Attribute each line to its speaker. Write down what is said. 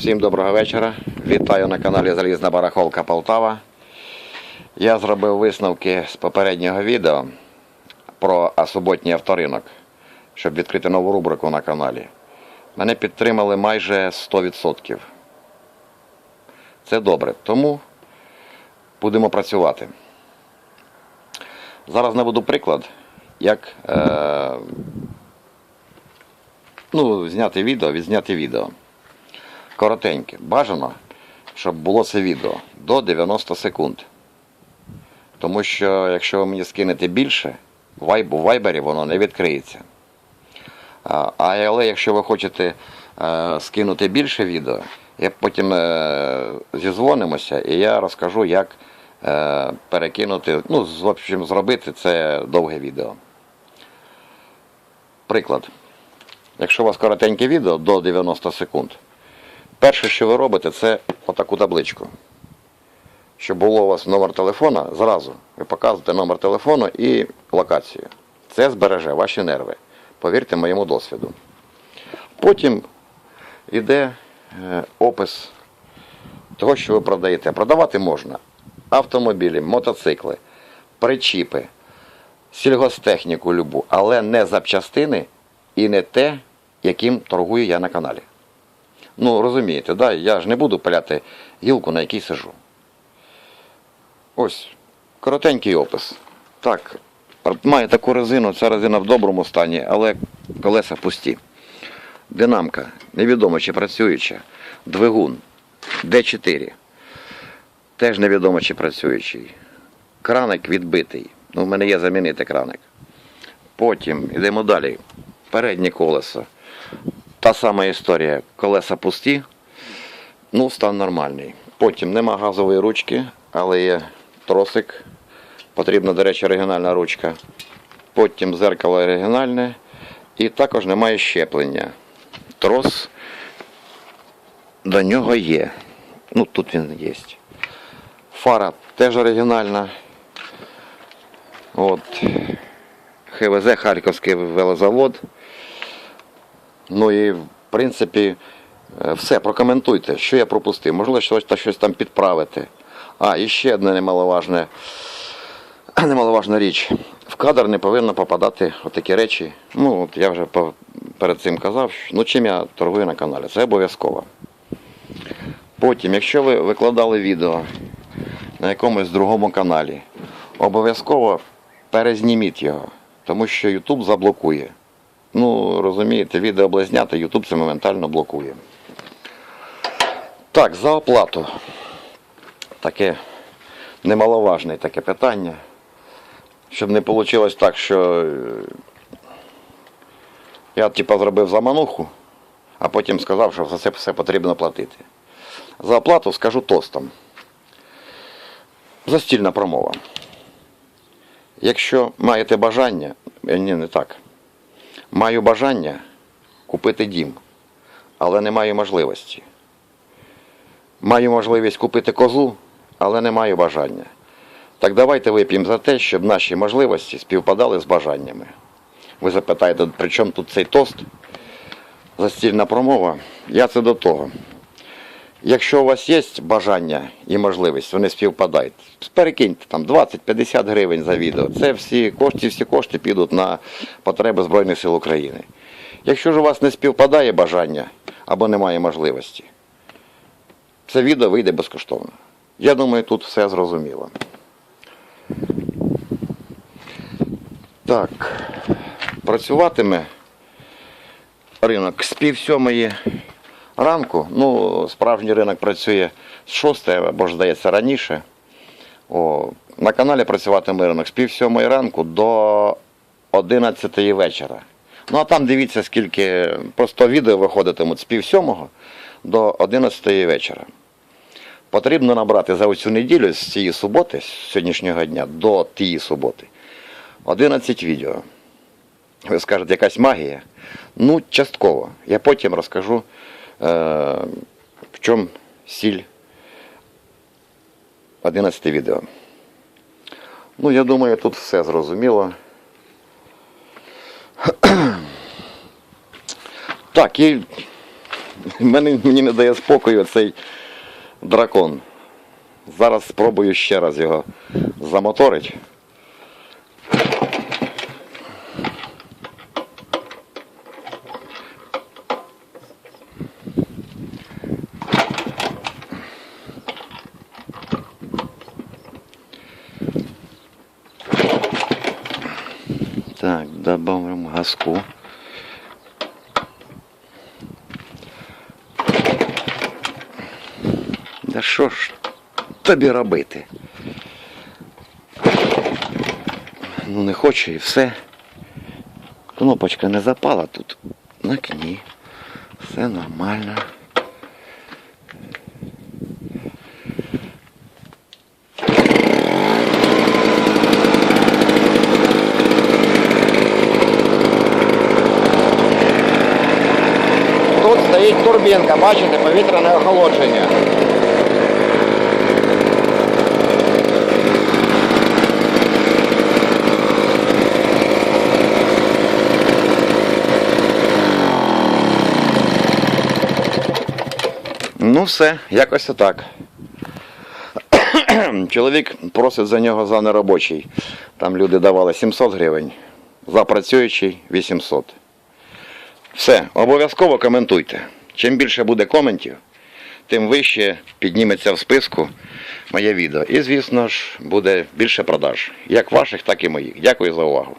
Speaker 1: Всім доброго вечора. Вітаю на каналі Залізна Барахолка Полтава. Я зробив висновки з попереднього відео про суботній авторинок, щоб відкрити нову рубрику на каналі. Мене підтримали майже 100%. Це добре, тому будемо працювати. Зараз наведу приклад, як е, ну, зняти відео, відзняти відео. Коротеньке. Бажано, щоб було це відео до 90 секунд. Тому що якщо ви мені скинете більше, в вайбері воно не відкриється. А, але якщо ви хочете е, скинути більше відео, я потім е, зізвонимося і я розкажу, як е, перекинути, ну, в общем, зробити це довге відео. Приклад. Якщо у вас коротеньке відео до 90 секунд, перше, що ви робите, це отаку табличку. Щоб було у вас номер телефона, зразу ви показуєте номер телефону і локацію. Це збереже ваші нерви. Повірте моєму досвіду. Потім йде е, опис того, що ви продаєте. Продавати можна автомобілі, мотоцикли, причіпи, сільгостехніку любу, але не запчастини і не те, яким торгую я на каналі. Ну, розумієте, да? я ж не буду пиляти гілку, на якій сижу. Ось, коротенький опис. Так, має таку резину, ця резина в доброму стані, але колеса пусті. Динамка, невідомо чи працююча. Двигун D4. Теж невідомо чи працюючий. Краник відбитий. Ну, в мене є замінити краник. Потім йдемо далі. Переднє колесо. Та сама історія. Колеса пусті. Ну, стан нормальний. Потім нема газової ручки, але є тросик. Потрібна, до речі, оригінальна ручка. Потім зеркало оригінальне. І також немає щеплення. Трос до нього є. Ну, тут він є. Фара теж оригінальна. От. ХВЗ Харківський велозавод. Ну і в принципі е, все, прокоментуйте, що я пропустив. Можливо, щось, та щось там підправити. А, і ще одне немаловажне, немаловажна річ. В кадр не повинно попадати отакі речі. Ну, от я вже перед цим казав, ну чим я торгую на каналі. Це обов'язково. Потім, якщо ви викладали відео на якомусь другому каналі, обов'язково перезніміть його, тому що YouTube заблокує. Ну, розумієте, відео близняти, YouTube це моментально блокує. Так, за оплату. Таке немаловажне таке питання. Щоб не вийшло так, що е, я типа зробив замануху, а потім сказав, що за це все потрібно платити. За оплату скажу тостом. Застільна промова. Якщо маєте бажання, е, ні, не так. Маю бажання купити дім, але не маю можливості. Маю можливість купити козу, але не маю бажання. Так давайте вип'ємо за те, щоб наші можливості співпадали з бажаннями. Ви запитаєте, при чому тут цей тост? Застільна промова. Я це до того. Якщо у вас є бажання і можливість, вони співпадають, перекиньте там 20-50 гривень за відео. Це всі кошти, всі кошти підуть на потреби Збройних сил України. Якщо ж у вас не співпадає бажання або немає можливості, це відео вийде безкоштовно. Я думаю, тут все зрозуміло. Так, працюватиме ринок з пів сьомої ранку. Ну, справжній ринок працює з 6 або ж здається раніше. О, на каналі працюватиме ринок з пів сьомої ранку до 11 вечора. Ну а там дивіться, скільки просто відео виходитимуть з пів сьомого до 11 вечора. Потрібно набрати за оцю неділю з цієї суботи, з сьогоднішнього дня до тієї суботи, 11 відео. Ви скажете, якась магія? Ну, частково. Я потім розкажу, в чому сіль 11 відео. Ну, я думаю, тут все зрозуміло. Так, і Мені, мені не дає спокою цей дракон. Зараз спробую ще раз його замоторити. газку. Да що ж тобі робити? Ну не хочу і все. Кнопочка не запала тут. На кні. Все нормально. Стоїть турбінка, бачите, повітряне охолодження. Ну все, якось отак. Чоловік просить за нього за неробочий. Там люди давали 700 гривень, за працюючий 800. Все, обов'язково коментуйте. Чим більше буде коментів, тим вище підніметься в списку моє відео. І, звісно ж, буде більше продаж. Як ваших, так і моїх. Дякую за увагу.